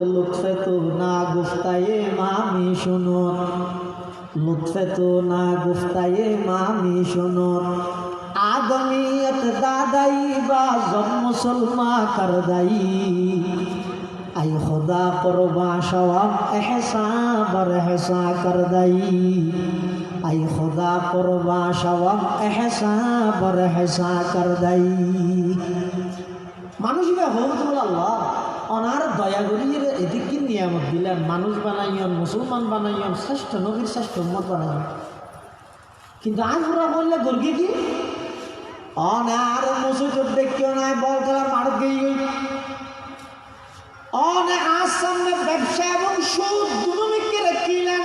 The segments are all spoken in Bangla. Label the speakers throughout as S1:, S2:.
S1: লুৎফে তো না গুফতায়ে মামি শুনুন লুৎফে তো না গুফতায়ে মামি শুনুন আদমিয়ত দাদাই বা জব মুসলমা কর দাই আই খুদা করবা সওয়াব এহসা বর এহসা কর দাই আই খুদা করবা সওয়াব এহসা বর এহসা কর দাই মানুষ বে হবুল আল্লাহ? অনার দয়া করিয়ে এদিকে নিয়ামত দিলেন মানুষ বানাইয়ন মুসলমান বানাইয়ন শ্রেষ্ঠ নবীর শ্রেষ্ঠ উম্মত বানাইয়ন কিন্তু আজ ওরা বললে গর্গে কি? অনার মুসুজুর দেখিও না বল খেলার গেই গই আজ সামনে ব্যবসা এবং সুদ রাখিলেন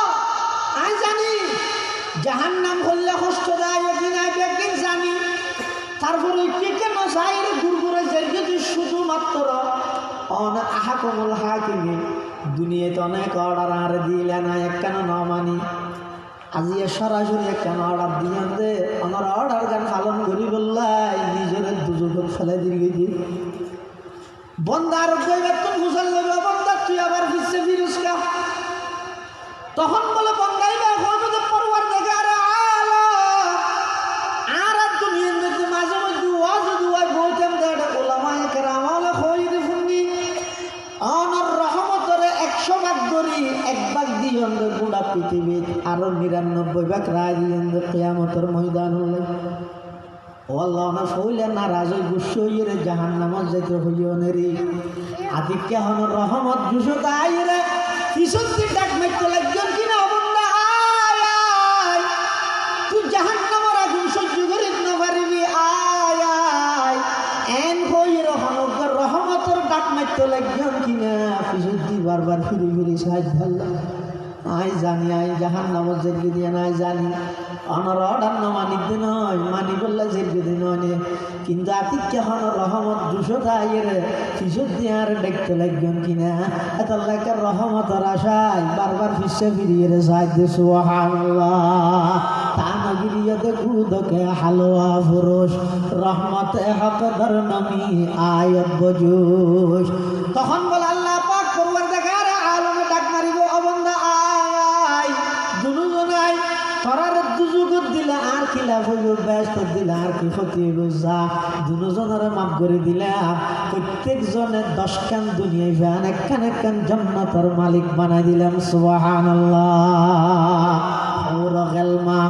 S1: জাহান নাম হল্লে কষ্ট দেয় আগে একদিন জানি। তারপরে কে কেন যাই গুরগুরে যাই যদি শুধুমাত্র? অন আহা কমল হা কিনে দুনিয়াতে অনেক অর্ডার আর দিলে না একখান ন মানি? আজি সরাসরি একখান অর্ডার দিয়ে দে আমার অর্ডার গান পালন করি বললাই, নিজের দুজোর ফেলে দিয়ে বন্দার বেতন রায় দিয়ন কেয়ামতের ময়দান হলে। ও আল্লাহ না ফইলে নারাজ হই গুস্স হইয়ে জাহান নামত যেতে হইও নেরি আদিকে হন রহমত গুসো তাই রে। কিশোর দিন ডাক মাইতে লাগজন কিনা আয় তুই জাহান নামর আগুন সহ্য করিস না পারিবি, আয় আয়। এন হই রহমত রহমতর ডাক মাইতে লাগজন কিনা কিশোর দি বারবার ফিরি ফিরি সাহায্য আই জানি, আই জাহান নামত জেগে দিয়ে নাই, জানি। অনর অর্ডার না মানিতে নয় মানি বললে জেগে দিয়ে নয় কিন্তু আতিক হন রহমত দুশো তাইয়ের কিশোর দিয়ে আর দেখতে লাগবেন কিনা এত লেখার রহমতর আশায় বারবার ফিসে ফিরিয়ে রে সাহায্য সুহাল্লাহ তা নগিরিয়তে কুদকে হালুয়া ফুরুষ, রহমতে হক ধর নমি আয়ত বজুষ। তখন বলে আল্লাহ দিলে আর খিলা হইল ব্যস্ত দিলে আর কি ক্ষতি হইল যা, দুজনের মাফ করে দিলাম প্রত্যেকজনের দশ কান দুনিয়ায় ব্যান একখান একখান জন্নাতর মালিক বানাই দিলাম সুবাহান গেলমা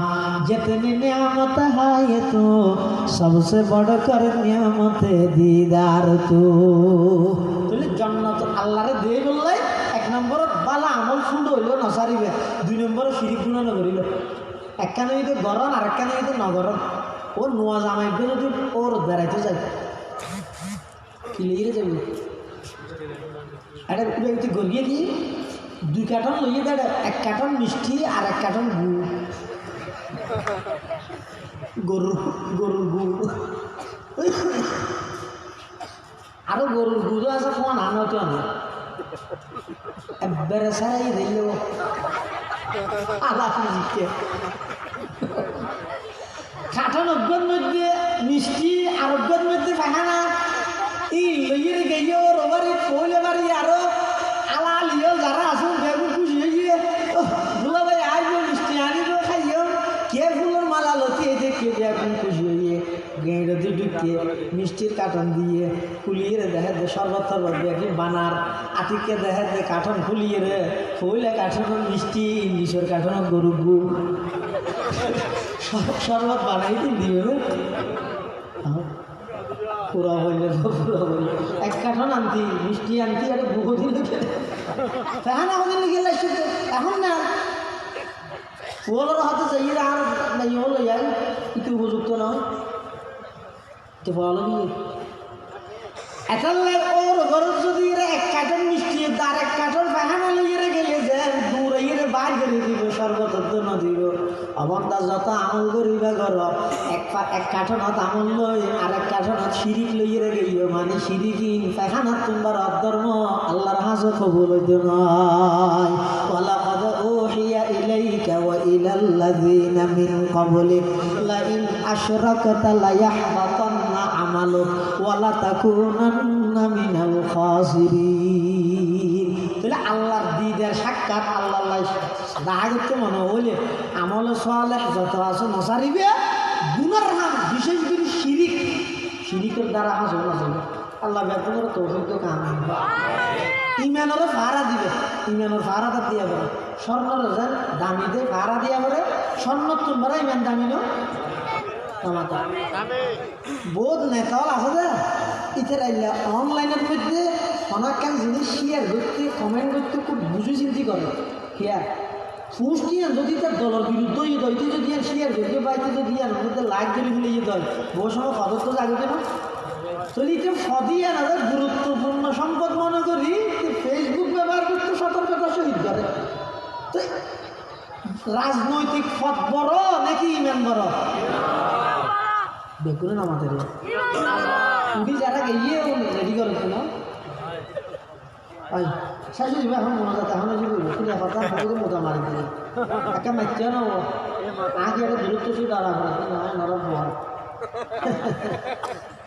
S1: সবসে বড় কর নিয়মতে দিদার তো। তুই এক নম্বর বালা আমল ফুল হইল, নসারিবে। দুই নম্বর শিরিক গুণা নগরিল একখানে যদি গরম আর একখানে যদি নগরম। ও নোয়া জামাইবে যদি ওর বেড়াইতে যাই কি লেগে যাবি এটা তুই গলিয়ে কি দুই কার্টন লইয়ে দেয়, এক কার্টন মিষ্টি আর এক কার্টন গুড়। গরুর গরুর গুড়। আরও গরুর গুড়ও আছে কোন আনো তো আনো একবারে সারাই দিল। আলাপ জিতে কাঠন অজ্ঞান মধ্যে মিষ্টি আর অজ্ঞান মধ্যে ফাহানা ই লইয়ে গেয়ে রবারি কইলে বাড়ি আরও আলা যারা আসুন বেগুন খুশি হয়ে দুলা ভাই আইব, মিষ্টি আনিব খাইও কে ফুলের মালা লতি এই যে কে বেগুন খুশি হয়ে গেঁড়ে দিয়ে ঢুকিয়ে মিষ্টির কার্টন দিয়ে ফুলিয়ে রে, দেখে দে শরবত টরবত দিয়ে কি বানার। আটিকে দেখে দে কার্টন ফুলিয়ে রে, ফুলে কার্টন মিষ্টি, ইংলিশের কার্টন গরু গু শরবত বানাই দিন দিবে পুরা হইলে পুরা এক কাঠন আনতি, মিষ্টি আনতি, আর বহুদিন এখন আমাদের গেলে এখন না। ওলোর হাতে আর হলো কিন্তু উপযুক্ত নয়। তো বলো কি? এটালে ওর ঘরত যদি এক কাঠের মিষ্টি, তার এক কাঠের বাহানা লইয়ে গেলে যে দূর ইয়ে বাইর করে দিব সর্বতত্ব ন দিব অবন্দা যত আমল করিবা ঘর এক পা- এক কাঠনত আমল লই আর এক কাঠনত শিরিক লইয়ে গেলিও মানে শিরিকিন পেখানাত তোমার অধর্ম আল্লাহর হাজে কবুল হইতে নয় ولقد أوحي إليك وإلى الذين من قبلك لئن أشركت ليحبطن عملك ولتكونن من الخاسرين আল্লাহ দেখা করতে মনে হইলে আমল সোয়ালে যত আছে মশারিবে গুণার হাম বিশেষ করে শিরিক। শিরিকের দ্বারা হাস না আল্লাহ বেতনের তৌফিক তো কাম ইমানের ভাড়া দিবে। ইমানের ভাড়া তার দিয়া বলে। স্বর্ণর যেন দামি দিয়ে ভাড়া দিয়া বলে স্বর্ণ তোমরা ইমান দামি নো আমাকে বহুত নেতাও আছে যে। ইতের আইলে অনলাইনের মধ্যে অনেক জিনিস শেয়ার করতে কমেন্ট করতে খুব বুঝে চিন্তি করে। হিয়ার যদি তার দলের বিরুদ্ধ ইয়ে দয়, যদি শেয়ার করতে বাইতে যদি আর মধ্যে লাইক করে দিলে ইয়ে দয়, বহু সময় খবর তো জাগবে না তাহলে এটা ফদিয়া গুরুত্বপূর্ণ সম্পদ মনে করি ফেসবুক ব্যবহার করতে সতর্কতা সহিত করে। তো রাজনৈতিক পথ বড় নাকি ইমান বড়? দেখুন আমাদের। উনি যারা গিয়ে রেডি করে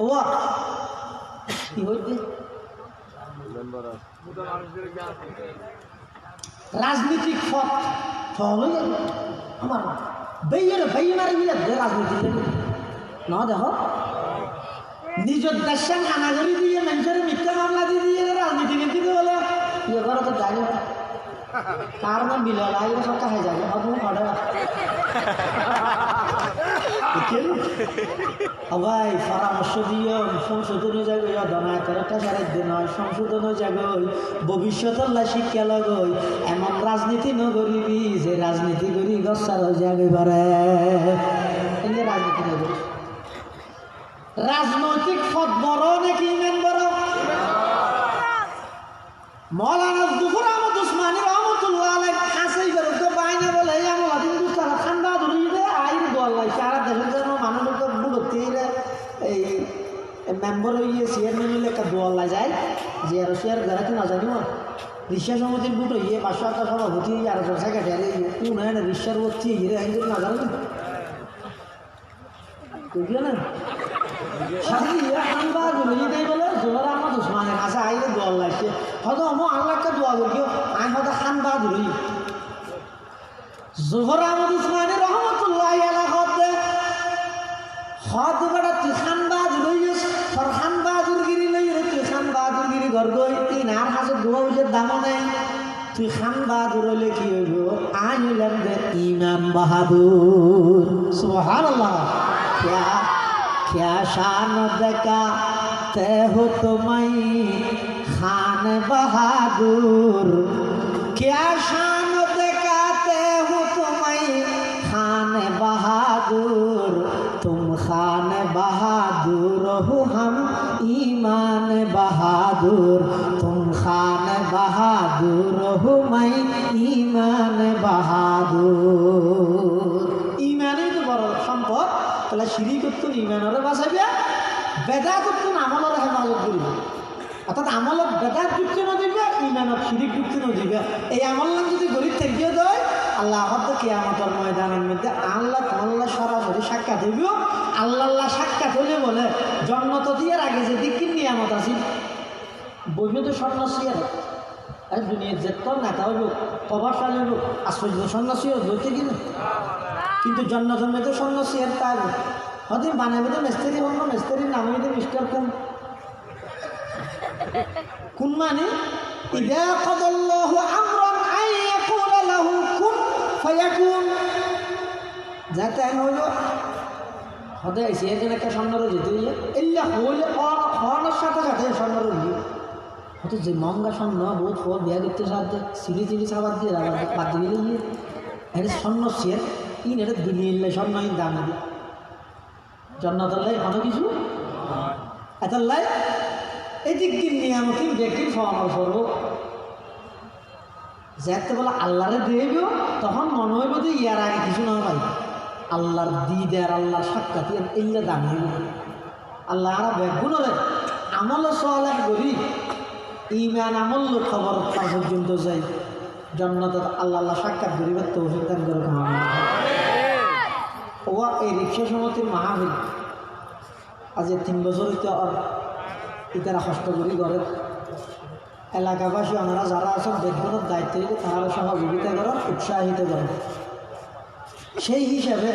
S1: ও কি পথ ফল আমার বেইয়ের বেই মারি দে রাজনীতি না দেখো নিজের দেশের দিয়ে মানুষের মিথ্যা মামলা দিয়ে দিয়ে রাজনীতি নীতি বলে ইয়ে করে তো জানি না বিলল আগে সব কাহে যাবে অত পড়ে সবাই পরামর্শ দিয়ে সংশোধন যাবে দনা তেরোটা সাড়ে দিন হয় সংশোধন যাবে ভবিষ্যতের শিক্ষা লগই। এমন রাজনীতি নগরিবি যে রাজনীতি করি গছার যাবে পারে। রাজনীতি নগরী রাজনৈতিক পথ বড় নাকি ইমান বড়? মৌলানা দুপুর আহমদ উসমানী রহমতুল্লাহ আলাই হাসাই বেরোতে বাইনা বলে, এই আমলা কিন্তু তারা ঠান্ডা ধরে দে আইন দোয়াল্লাই সারা দেশের জন্য মানুষের তো বুড়তে এই মেম্বার হইয়ে চেয়ারম্যান হইলে একটা দোয়াল্লা যায়। যে আর চেয়ার বেড়াতে না জানি রিক্সা সমিতির বুট হইয়ে পাঁচশো একটা সভাপতি, আর সেক্রেটারি কোন হয় না রিক্সার ভর্তি হিরে আইন না জানো না? জোহর আহমদ উসমানী রহমতুল্লাহ আলা হদে বেটা তুই খান বাহাদুর হইস তোর খান বাহাদুর গিরি লই রে তুই খান বাহাদুর গিরি ঘর গই তিন আর হাজার দোয়া বুঝে দাম নেই তুই খান বাহাদুর হলে কি হইব আই ইমাম বাহাদুর সুবহানাল্লাহ क्या क्या शान दका ते हो तुम्हें खान बहादुर क्या शान दिखाते हो तुम्हें खान बहादुर तुम खान बहादुर हो हम ईमान बहादुर तुम खान बहादुर हो मैं ईमान बहादुर তাহলে সিঁড়ি করতুন ইমানরে বাঁচাবিয়া বেদা করতুন আমলরে হেফাজত করিবে অর্থাৎ আমলত বেদাত যুক্তি নদিবে ইমানত সিঁড়ি যুক্তি নদিবে এই আমল নাম যদি গরিব থাকিও দেয়, আল্লাহ হয়তো কেয়ামতর ময়দানের মধ্যে আল্লাহ আল্লাহ সরাসরি সাক্ষাৎ হইব। আল্লাহ আল্লাহ সাক্ষাৎ হইলে বলে জন্মত দিয়ার আগে যে দিকির নিয়ামত তো সন্ন্যাসী আর আর দুনিয়ার যেত নেতা হইব, প্রভাবশালী হইব আশ্চর্য সন্ন্যাসী হইতে কিনা কিন্তু জন্ম জন্মে তো সন্ন্যাসী আর তাই হয়তো বানাবে তো মিস্ত্রি না মিস্ত্রির নাম হইতে মিস্টার কোন কোন মানে? কুন ফায়াকুন। যাতে হইল, হতে আইসি জন্য একটা স্বর্ণরও যেতে হইলে এল্লা হইলে হওয়ানোর সাথে সাথে স্বর্ণরও হয়তো যে মহঙ্গা স্বর্ণ বহুত ফল বিয়া করতে সাহায্য সিঁড়ি চিড়ি সাবার দিয়ে বাদ দিয়ে গেলে এটা স্বর্ণ সিয়ের ইন এটা দুনিয়ে স্বর্ণ ইন দাম দিবে জন্নতল্লাই কত কিছু? এতল্লাই এই দিক দিন নিয়ামতিন ব্যক্তির ফলানোর করব। যেতে বলে আল্লাহরে দেব, তখন মনে হইব যে ইয়ার আগে কিছু না ভাই আল্লাহর দিদার আল্লাহর সাক্ষাৎ এইলে দাম হইব। আল্লাহ আর বেগুনরে আমল সোয়ালাম করি ইমান আমল খবর তার পর্যন্ত যাই। জন্নত আল্লাহ সাক্ষাৎ করিবার তৌফিক দান করে কামানো ও এই রিক্সা সমিতির মাহফিল আজ তিন বছর ইতারা কষ্ট করি ঘরের এলাকাবাসী ওনারা যারা আছেন, দেখবেন দায়িত্ব তারা সহযোগিতা করেন, উৎসাহিত করেন। সেই হিসাবে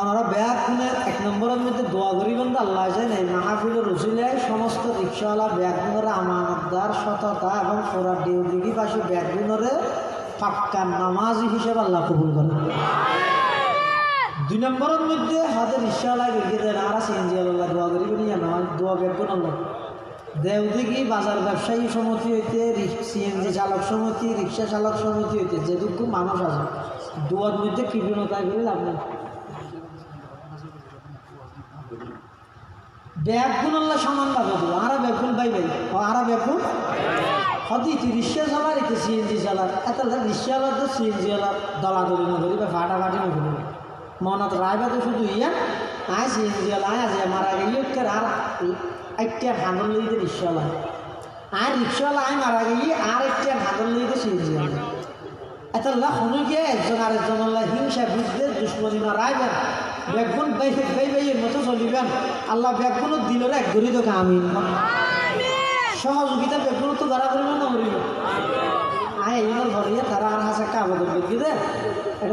S1: ওনারা ব্যাগ খুনে এক নম্বরের মধ্যে দোয়া করিবেন তো আল্লাহ যায় এই মাহফিলের রসিলায় সমস্ত রিক্সাওয়ালা ব্যাগগুলোর আমানতদার, সততা এবং ফোরা ডিউটি পাশে ব্যাগগুলোরে পাক্কা নামাজ হিসেবে আল্লাহ কবুল করেন দুই নম্বরের মধ্যে হাতে রিক্সাওয়ালা গিয়ে দেন আর সিএনজি আল্লাহ দোয়া করিবেন ইয়া নয় দোয়া ব্যাগগুলো আল্লাহ। দেওদিঘি বাজার ব্যবসায়ী সমিতি হইতে সিএনজি চালক সমিতি, রিক্সা চালক সমিতি হইতে যেটুকু মানুষ আছে, দুয়ার মধ্যে কৃপণতায় করে লাভ নেই। ব্যাগগুন আল্লাহ সমানভাবে দেবো আরা ব্যাগগুন ভাই ভাই আরা ব্যাগগুন হদি তুই রিক্সা চালার এতে সিএনজি চালার এত রিক্সাওয়ালার তো সিএনজি ওলার দলাদলি নকরি বা ফাটাফাটি নকরি মনত রায়বা তো শুধু ইয়া, আয় সিএনজি ওলা আয় আছে মারা গেলে আর একটা ভাঙন লইতে রিক্সাওয়ালা আর রিক্সাওয়ালা আয় মারা গেলে আর একটা ভাঙন লইতে সিএনজি ওলা এত আল্লাহ শুনুকে একজন আর একজন আল্লাহ হিংসা বিদ্বেষ দুশ্মনী না রায়বেন ব্যাগুন বাই বাই বাইয়ের মতো চলিবেন। আল্লাহ ব্যাগুনও দিলের এক ধরি তোকে আমি সহযোগিতা ব্যাগুনও তো ধরা করিবেন না করিব আয় এবার ধরিয়ে তারা আর হাসে কাবদ দে